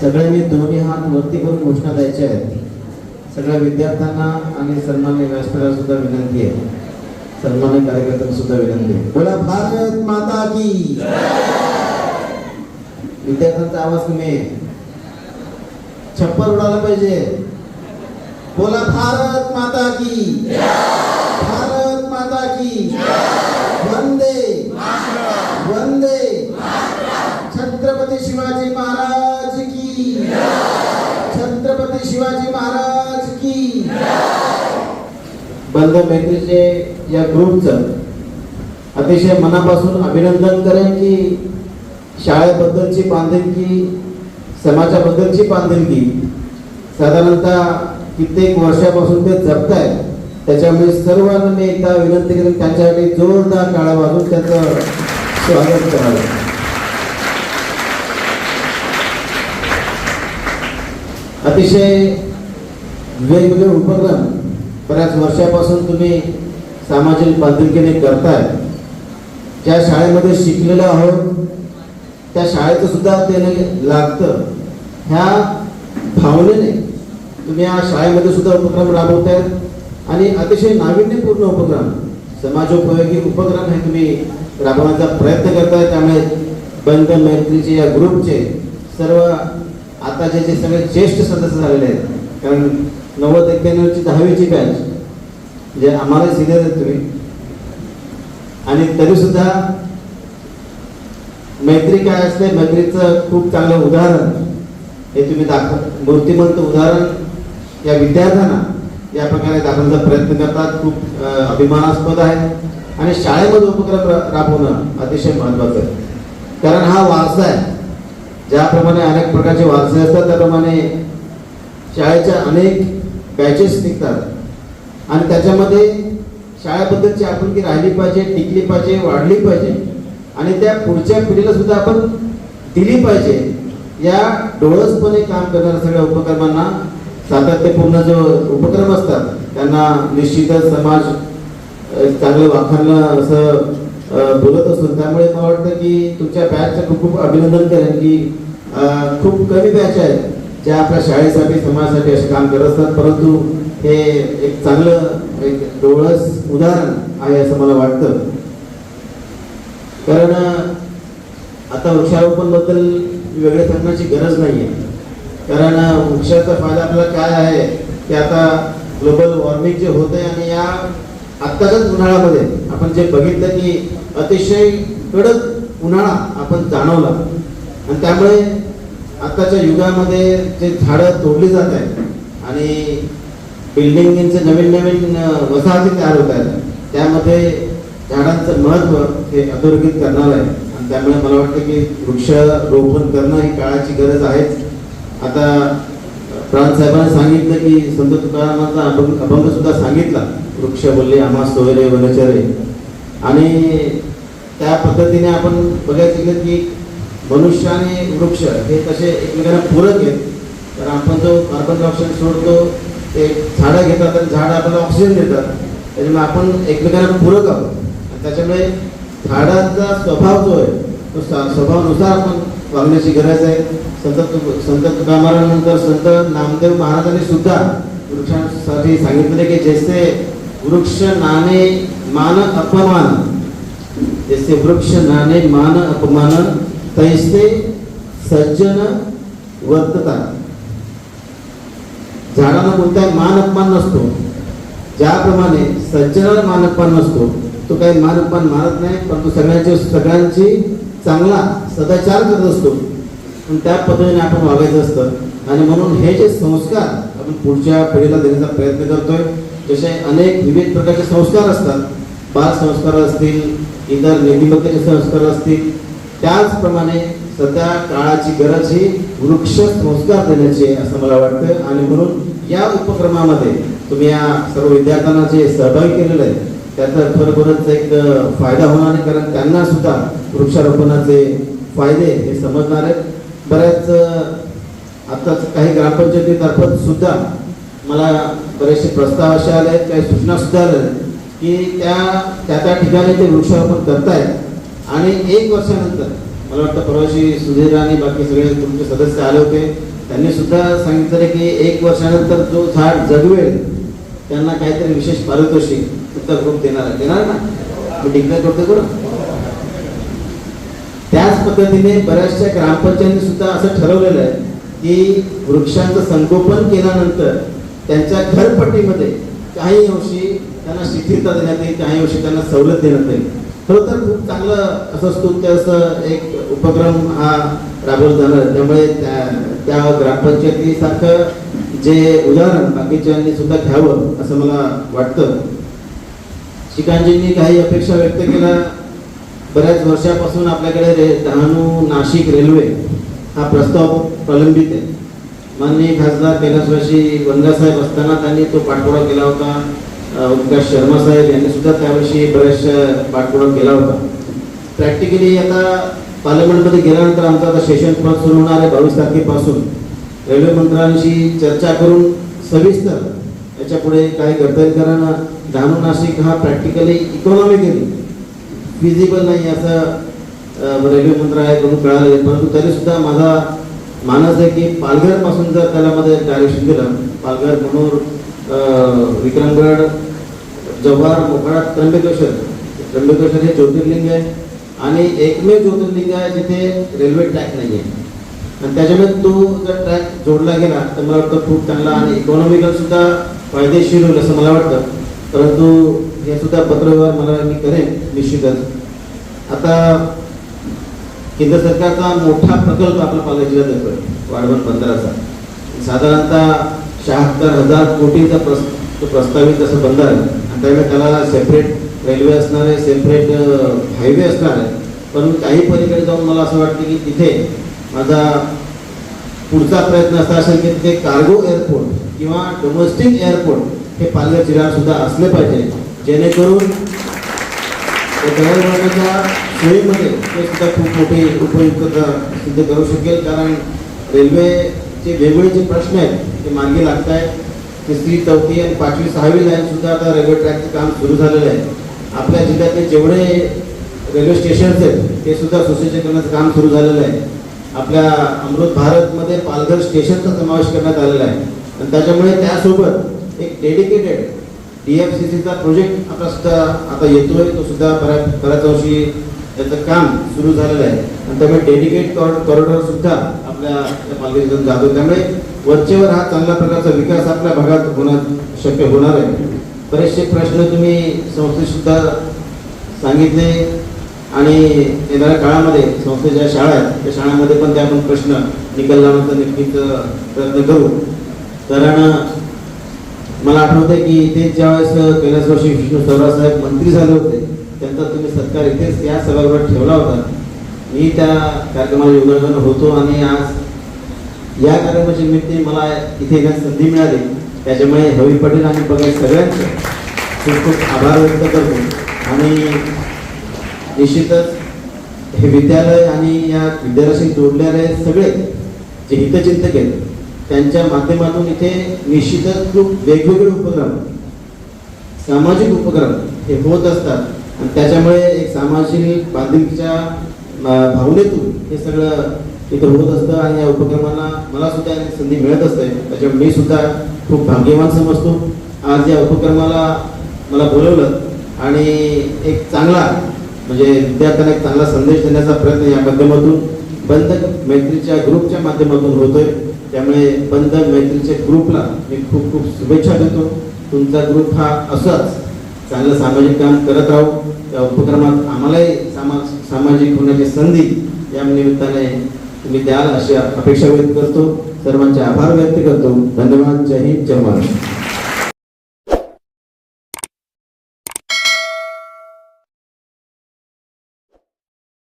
सगळ्यांनी दोन्ही हात वरती करून घोषणा द्यायच्या आहेत. सगळ्या विद्यार्थ्यांना आणि सन्मान्य व्यासपीठाला सुद्धा विनंती आहे. सन्मान्य कार्यकर्त्यांना सुद्धा विनंती आहे. बोला भारत माता की विद्यार्थ्यांचा आवाज कमी आहे. छप्पर उडाला पाहिजे. बोला भारत माता की भारत माता की शिवाजी महाराज की. बंद मैत्रीचे या ग्रुपचं अतिशय मनापासून अभिनंदन करेन की शाळेबद्दलची बांधिलकी समाजाबद्दलची बांधिलकी साधारणतः कित्येक वर्षापासून ते जपत आहेत त्याच्यामुळे सर्वांना मी एकदा विनंती करेन त्यांच्यासाठी जोरदार काळा वाजून त्याचं स्वागत करावं. अतिशय वेगवेगळे उपक्रम बऱ्याच वर्षापासून तुम्ही सामाजिक बांधिलकीने करताय. ज्या शाळेमध्ये शिकलेलो आहोत त्या शाळेचं सुद्धा ते लागतं. ह्या भावनेने तुम्ही या शाळेमध्ये सुद्धा उपक्रम राबवतायत. आणि अतिशय नाविन्यपूर्ण उपक्रम समाजोपयोगी उपक्रम हे तुम्ही राबवण्याचा प्रयत्न करताय. त्यामुळे बंद मैत्रीचे या ग्रुपचे सर्व आताचे जे सगळे ज्येष्ठ सदस्य झालेले आहेत कारण नव्वद एक्क्याण्णवची दहावीची बॅच जे आम्हाला सिनियर आहेत तुम्ही आणि तरी सुद्धा मैत्री काय असते मैत्रीचं खूप चांगलं उदाहरण हे तुम्ही दाखव मूर्तिमंत उदाहरण या विद्यार्थ्यांना या प्रकारे दाखवण्याचा प्रयत्न करतात खूप अभिमानास्पद आहे. आणि शाळेमध्ये उपक्रम राबवणं अतिशय महत्वाचं आहे. कारण हा वारसा आहे. ज्याप्रमाणे अनेक प्रकारचे वारसे असतात त्याप्रमाणे शाळेच्या अनेक बॅचेस निघतात. आणि त्याच्यामध्ये शाळेबद्दलची आपुलकी राहिली पाहिजे टिकली पाहिजे वाढली पाहिजे आणि त्या पुढच्या पिढीला सुद्धा आपण दिली पाहिजे. या डोळसपणे काम करणाऱ्या सगळ्या उपक्रमांना सातत्यपूर्ण जो उपक्रम असतात त्यांना निश्चितच समाज चांगलं वाखाणलं असं बोलत असतो. त्यामुळे मला वाटतं की तुमच्या बॅचचं खूप खूप अभिनंदन करेन की खूप कमी बॅच आहेत ज्या आपल्या शाळेसाठी समाजासाठी असे काम करत असतात. परंतु हे एक चांगलं एक डोळस उदाहरण आहे असं मला वाटतं. कारण आता वृक्षारोपणबद्दल वेगळे सांगण्याची गरज नाही आहे कारण वृक्षाचा फायदा आपला काय आहे की आता ग्लोबल वॉर्मिंग जे होते आणि या आत्ताच्याच उन्हाळ्यामध्ये आपण जे बघितलं की अतिशय कडक उन्हाळा आपण जाणवला. आणि त्यामुळे आत्ताच्या युगामध्ये जे झाडं तोडली जात आहेत आणि बिल्डिंगचे नवीन नवीन वसाहती तयार होत आहेत त्यामध्ये झाडांचं महत्त्व हे अधोरेखित करणार आहे. आणि त्यामुळे मला वाटतं की वृक्षारोपण करणं ही काळाची गरज आहेच. आता प्राण साहेबांनी सांगितलं की संत तुकारामांचा अभंग अभंग सुद्धा सांगितला. वृक्ष बोलले आम्हा सोयरे वनचरे. आणि त्या पद्धतीने आपण बघायचं गेलं की मनुष्य आणि वृक्ष हे तसे एकमेकांना पूरक आहेत. तर आपण जो कार्बन डायऑक्साईड सोडतो ते झाडं घेतात आणि झाडं आपल्याला ऑक्सिजन देतात. त्याच्यामुळे आपण एकमेकांना पूरक आहोत. त्याच्यामुळे झाडाचा स्वभाव जो आहे तो स्वभावानुसार आपण वागण्याची गरज आहे. संत संत तुकामारानंतर संत नामदेव महाराजांनी सुद्धा वृक्षांसाठी सांगितले की जैसे वृक्ष नाणे मान अपमान. जैसे वृक्ष नाणे मान अपमान तैसे सज्जन वर्ततात झाडाला कोणताही मान अपमान नसतो. ज्याप्रमाणे सज्जनाला मान अपमान नसतो तो काही मान अपमान मानत नाही परंतु सगळ्यांची सगळ्यांची चांगला सदाचार करत असतो. पण त्या पद्धतीने आपण वागायचं असतं. आणि म्हणून हे जे संस्कार आपण पुढच्या पिढीला देण्याचा प्रयत्न करतोय जसे अनेक विविध प्रकारचे संस्कार असतात. बाल संस्कार असतील इतर नीतिमत्तेचे संस्कार असतील. त्याचप्रमाणे सध्या काळाची गरज ही वृक्ष संस्कार देण्याची आहे असं मला वाटतं. आणि म्हणून या उपक्रमामध्ये तुम्ही या सर्व विद्यार्थ्यांना जे सहभागी केलेलं आहे त्याचा खरोखरच एक फायदा होणार आहे. कारण त्यांना सुद्धा वृक्षारोपणाचे फायदे हे समजणार आहेत. बऱ्याच अ, आताच काही ग्रामपंचायतीतर्फत सुद्धा मला बरेचसे प्रस्ताव असे आले आहेत काही सूचना सुद्धा आल्या की त्या त्या त्या ठिकाणी ते वृक्षारोपण करतायत. आणि एक वर्षानंतर मला वाटतं परवाशी सुधीर आणि बाकी सगळे तुमचे सदस्य आले होते त्यांनी सुद्धा सांगितलं की एक वर्षानंतर जो झाड जगवेल त्यांना काहीतरी विशेष पारितोषिक सुद्धा ग्रुप देणार आहे. देणार ना? मी डिक्लेअर करतो करू? त्याच पद्धतीने बऱ्याचशा ग्रामपंचायतीने सुद्धा असं ठरवलेलं आहे की वृक्षांचं संगोपन केल्यानंतर त्यांच्या घरपट्टीमध्ये काही अंशी त्यांना शिथिलता देण्यात येईल काही अंशी त्यांना सवलत देण्यात येईल. खरं तर खूप चांगलं असं स्तुत्य असं एक उपक्रम हा राबवला जाणार त्यामुळे त्या त्या ग्रामपंचायतीसारखं जे उदाहरण बाकीच्यांनी सुद्धा घ्यावं असं मला वाटतं. शिकांजींनी काही अपेक्षा व्यक्त केल्या. बऱ्याच वर्षापासून आपल्याकडे रे डहाणू नाशिक रेल्वे हा प्रस्ताव प्रलंबित आहे. माननीय खासदार कैलासवासी वनगासाहेब असताना त्यांनी तो पाठपुरावा केला होता. अ, शर्मा साहेब यांनी सुद्धा त्यावर्षी बऱ्याचशा पाठपुरावा केला होता. प्रॅक्टिकली आता पार्लमेंटमध्ये गेल्यानंतर आमचं आता सेशन पण सुरू होणार आहे बावीस तारखेपासून. रेल्वे मंत्र्यांशी चर्चा करून सविस्तर याच्यापुढे काय करता येईल कारण डहाणू नाशिक हा प्रॅक्टिकली इकॉनॉमिकली फिजिबल नाही असं रेल्वे मंत्रालयाकडून कळालं परंतु तरीसुद्धा माझा मानस आहे की पालघरपासून जर त्याला मध्ये डायरेक्शन दिलं पालघर मनोर विक्रमगड जव्हार मोखाडा त्र्यंबकेश्वर त्र्यंबकेश्वर हे ज्योतिर्लिंग आहे आणि एकमेव ज्योतिर्लिंग आहे जिथे रेल्वे ट्रॅक नाही आहे. आणि त्याच्यामुळे तो जर ट्रॅक जोडला गेला तर मला वाटतं खूप चांगला आणि इकॉनॉमिकल सुद्धा फायदेशीर होईल असं मला वाटतं. परंतु हे सुद्धा पत्रव्यवहार मला मी करेन निश्चितच. आता केंद्र सरकारचा मोठा प्रकल्प आपला पालघर जिल्ह्यात येतोय वाढवण बंदराचा. साधारणतः शहात्तर हजार कोटीचा प्रस प्रस्तावित असं बंदर आहे. आणि त्यामुळे त्याला सेपरेट रेल्वे असणार आहे सेपरेट हायवे असणार आहे. पण काही पलीकडे जाऊन मला असं वाटतं की तिथे माझा पुढचा प्रयत्न असा असेल की तिथे कार्गो एअरपोर्ट किंवा डोमेस्टिक एअरपोर्ट हे पालघर जिल्ह्यात सुद्धा असले पाहिजे जेणेकरून दळणवळणाच्या सोयीमध्ये ते सुद्धा खूप मोठी उपयुक्तता सिद्ध करू शकेल. कारण रेल्वेचे वेगवेगळे जे प्रश्न आहेत ते मार्गी लागत आहेत तिसरी चौथी आणि पाचवी सहावी लाईन सुद्धा आता रेल्वे ट्रॅकचं काम सुरू झालेलं आहे. आपल्या जिल्ह्यातले जेवढे रेल्वे स्टेशन्स आहेत ते सुद्धा सुसज्जीकरणाचं काम सुरू झालेलं आहे. आपल्या अमृत भारतमध्ये पालघर स्टेशनचा समावेश करण्यात आलेला आहे. आणि त्याच्यामुळे त्यासोबत एक डेडिकेटेड डी एफ सी सीचा प्रोजेक्ट आपला सुद्धा आता येतोय. तो सुद्धा बऱ्या बऱ्याच वर्षी त्याचं काम सुरू झालेलं आहे. आणि त्यामुळे डेडिकेट कॉरिडॉर सुद्धा आपल्या पालखीतून जातो त्यामुळे वरचेवर हा चांगल्या प्रकारचा विकास आपल्या भागात होणार शक्य होणार आहे. बरेचसे प्रश्न तुम्ही संस्थेसुद्धा सांगितले आणि येणाऱ्या काळामध्ये संस्थेच्या शाळा आहेत त्या शाळांमध्ये पण ते आपण प्रश्न निकाल लावण्याचा नक्कीच प्रयत्न करू. कारण मला आठवतं की ते ज्यावेळेस कैलासवासी विष्णू साहेब मंत्री झाले होते त्यांचा तुम्ही सत्कार इथेच या सभागृहात ठेवला होता. मी त्या कार्यक्रमाला योगदान होतो आणि आज या कार्यक्रमाच्या निमित्त मला इथे येण्यास संधी मिळाली. त्याच्यामुळे हवी पटेल आणि बघा सगळ्यांचे खूप खूप आभार व्यक्त करतो. आणि निश्चितच हे विद्यालय आणि या विद्यालयाशी जोडलेले सगळे जे हितचिंतक आहेत त्यांच्या माध्यमातून इथे निश्चितच खूप वेगवेगळे उपक्रम सामाजिक उपक्रम हे होत असतात. त्याच्यामुळे एक सामाजिक बांधिलकीच्या भावनेतून हे सगळं इथं होत असतं आणि या उपक्रमांना मला सुद्धा संधी मिळत असते. त्याच्यामुळे मी सुद्धा खूप भाग्यवान समजतो. आज या उपक्रमाला मला बोलवलं आणि एक चांगला म्हणजे विद्यार्थ्यांना एक चांगला संदेश देण्याचा प्रयत्न या माध्यमातून बंद मैत्रीच्या ग्रुपच्या माध्यमातून होतोय. त्यामुळे बंद मैत्रीच्या ग्रुपला मी खूप खूप शुभेच्छा देतो. तुमचा ग्रुप हा असाच चांगलं सामाजिक काम करत राहू. उपक्रमात आम्हालाही सामा सामाजिक होण्याची संधी या निमित्ताने तुम्ही द्याल अशी अपेक्षा व्यक्त करतो. सर्वांचे आभार व्यक्त करतो. धन्यवाद. जय हिंद. जय महाराष्ट्र.